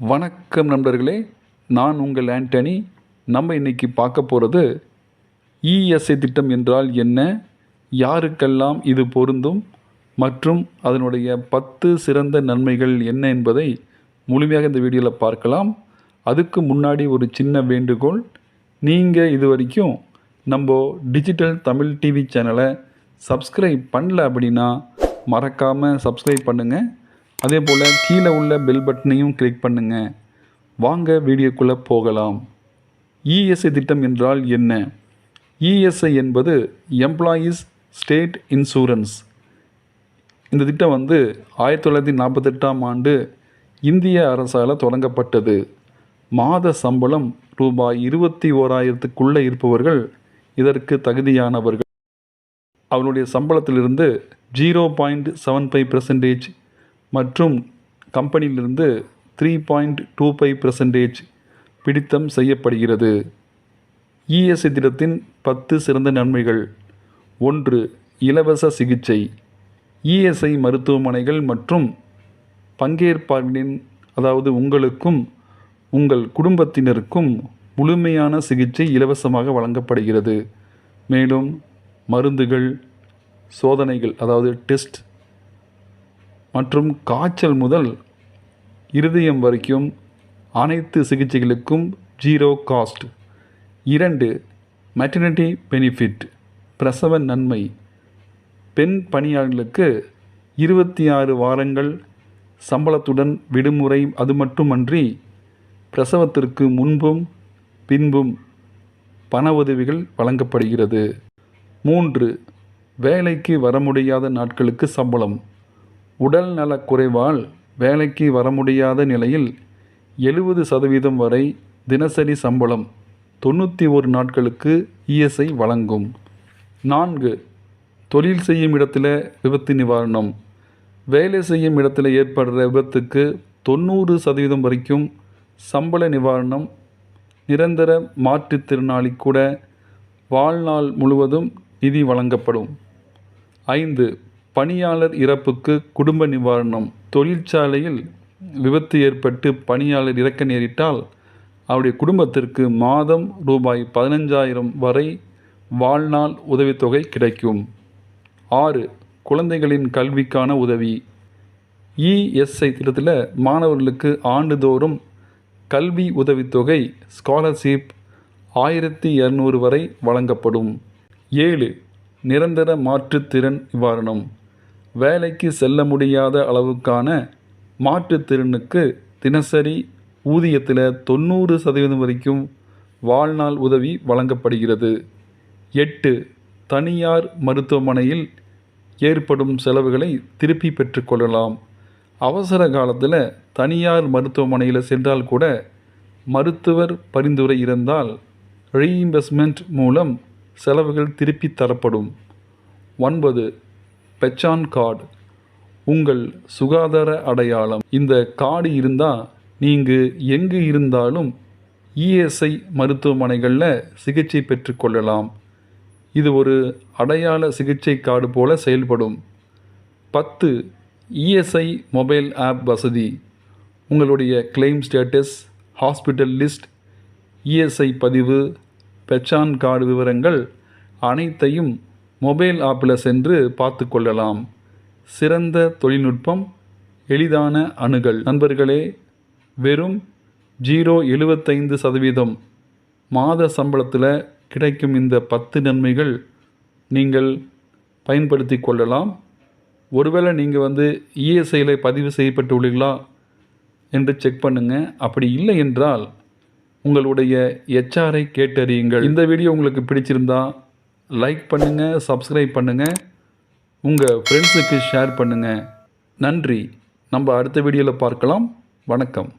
வணக்கம் நண்பர்களே நான் உங்கள் ஆண்டனி. நம்ம இன்னைக்கு பார்க்க போகிறது இஎஸ்ஐ திட்டம் என்றால் என்ன? யாருக்கெல்லாம் இது பொருந்தும்? மற்றும் அதனுடைய பத்து சிறந்த நன்மைகள் என்ன என்பதை முழுமையாக இந்த வீடியோவில் பார்க்கலாம். அதுக்கு முன்னாடி ஒரு சின்ன வேண்டுகோள். நீங்கள் இது வரைக்கும் நம்ம டிஜிட்டல் தமிழ் டிவி சேனலை சப்ஸ்கிரைப் பண்ணல அப்படின்னா மறக்காமல் சப்ஸ்கிரைப் பண்ணுங்கள் அதே போல் கீழே உள்ள பெல் பட்டனையும் கிளிக் பண்ணுங்கள் வாங்க வீடியோக்குள்ளே போகலாம். இஎஸ்ஐ திட்டம் என்றால் என்ன? இஎஸ்ஐ என்பது எம்ப்ளாயீஸ் ஸ்டேட் இன்சூரன்ஸ் இந்த திட்டம் வந்து ஆயிரத்தி தொள்ளாயிரத்தி நாற்பத்தெட்டாம் ஆண்டு இந்திய அரசால் தொடங்கப்பட்டது. மாத சம்பளம் ரூபாய் இருபத்தி ஓராயிரத்துக்குள்ளே இருப்பவர்கள் இதற்கு தகுதியானவர்கள். அவருடைய சம்பளத்திலிருந்து zero point seven five percentage மற்றும் கம்பெனியிலிருந்து three point two five percentage பிடித்தம் செய்யப்படுகிறது. இஎஸ்ஐ திட்டத்தின் பத்து சிறந்த நன்மைகள். ஒன்று இலவச சிகிச்சை. இஎஸ்ஐ மருத்துவமனைகள் மற்றும் பங்கேற்பாளர்களின் அதாவது உங்களுக்கும் உங்கள் குடும்பத்தினருக்கும் முழுமையான சிகிச்சை இலவசமாக வழங்கப்படுகிறது. மேலும் மருந்துகள் சோதனைகள் அதாவது டெஸ்ட் மற்றும் காய்ச்சல் முதல் இருதயம் வரைக்கும் அனைத்து சிகிச்சைகளுக்கும் ஜீரோ காஸ்ட் இரண்டு மெட்டர்னிட்டி பெனிஃபிட் பிரசவ நன்மை. பெண் பணியாளர்களுக்கு இருபத்தி ஆறு வாரங்கள் சம்பளத்துடன் விடுமுறை அது மட்டுமன்றி பிரசவத்திற்கு முன்பும் பின்பும் பண உதவிகள் வழங்கப்படுகிறது. மூன்று வேலைக்கு வர முடியாத நாட்களுக்கு சம்பளம். உடல் நலக் குறைவால் வேலைக்கு வர முடியாத நிலையில் எழுபது சதவீதம் வரை தினசரி சம்பளம் தொண்ணூற்றி ஒரு நாட்களுக்கு இஎஸ்ஐ வழங்கும். நான்கு தொழில் செய்யும் இடத்துல விபத்து நிவாரணம். வேலை செய்யும் இடத்துல ஏற்படுற விபத்துக்கு தொண்ணூறு சதவீதம் வரைக்கும் சம்பள நிவாரணம். நிரந்தர மாற்றுத்திறனாளி கூட வாழ்நாள் முழுவதும் நிதி வழங்கப்படும். ஐந்து பணியாளர் இறப்புக்கு குடும்ப நிவாரணம் தொழிற்சாலையில் விபத்து ஏற்பட்டு பணியாளர் இறக்க நேரிட்டால் அவருடைய குடும்பத்திற்கு மாதம் ரூபாய் பதினஞ்சாயிரம் வரை வாழ்நாள் உதவித்தொகை கிடைக்கும். ஆறு குழந்தைகளின் கல்விக்கான உதவி. இஎஸ்ஐ திட்டத்தில் மாணவர்களுக்கு ஆண்டுதோறும் கல்வி உதவித்தொகை ஸ்காலர்ஷிப் ஆயிரத்தி இரநூறு வரை வழங்கப்படும். ஏழு நிரந்தர மாற்றுத்திறன் நிவாரணம். வேலைக்கு செல்ல முடியாத அளவுக்கான மாற்றுத்திறனுக்கு தினசரி ஊதியத்தில் தொண்ணூறு சதவீதம் வரைக்கும் வாழ்நாள் உதவி வழங்கப்படுகிறது. எட்டு தனியார் மருத்துவமனையில் ஏற்படும் செலவுகளை திருப்பி பெற்றுக்கொள்ளலாம் அவசர காலத்தில் தனியார் மருத்துவமனையில் சென்றால் கூட மருத்துவர் பரிந்துரை இருந்தால் ரீஇம்பெஸ்மெண்ட் மூலம் செலவுகள் திருப்பி தரப்படும். ஒன்பது பெச்சான் கார்டு உங்கள் சுகாதார அடையாளம். இந்த கார்டு இருந்தால் நீங்கள் எங்கு இருந்தாலும் இஎஸ்ஐ மருத்துவமனைகளில் சிகிச்சை பெற்றுக்கொள்ளலாம் இது ஒரு அடையாள சிகிச்சை கார்டு போல செயல்படும். பத்து இஎஸ்ஐ மொபைல் ஆப் வசதி. உங்களுடைய claim status hospital list ESI பதிவு பெச்சான் கார்டு விவரங்கள் அனைத்தையும் மொபைல் ஆப்பில் சென்று பார்த்து கொள்ளலாம். சிறந்த தொழில்நுட்பம் எளிதான அணுகல். நண்பர்களே வெறும் ஜீரோ எழுபத்தைந்து சதவீதம் மாத சம்பளத்தில் கிடைக்கும் இந்த பத்து நன்மைகள் நீங்கள் பயன்படுத்தி கொள்ளலாம். ஒருவேளை நீங்கள் வந்து இஎஸ்ஐயில் பதிவு செய்யப்பட்டுள்ளீர்களா என்று செக் பண்ணுங்கள் அப்படி இல்லை என்றால் உங்களுடைய எச்ஆரை கேட்டறியுங்கள். இந்த வீடியோ உங்களுக்கு பிடிச்சிருந்தா லைக் பண்ணுங்கள் சப்ஸ்கிரைப் பண்ணுங்கள் உங்கள் ஃப்ரெண்ட்ஸுக்கு ஷேர் பண்ணுங்கள் நன்றி. நம்ம அடுத்த வீடியோவில் பார்க்கலாம். வணக்கம்.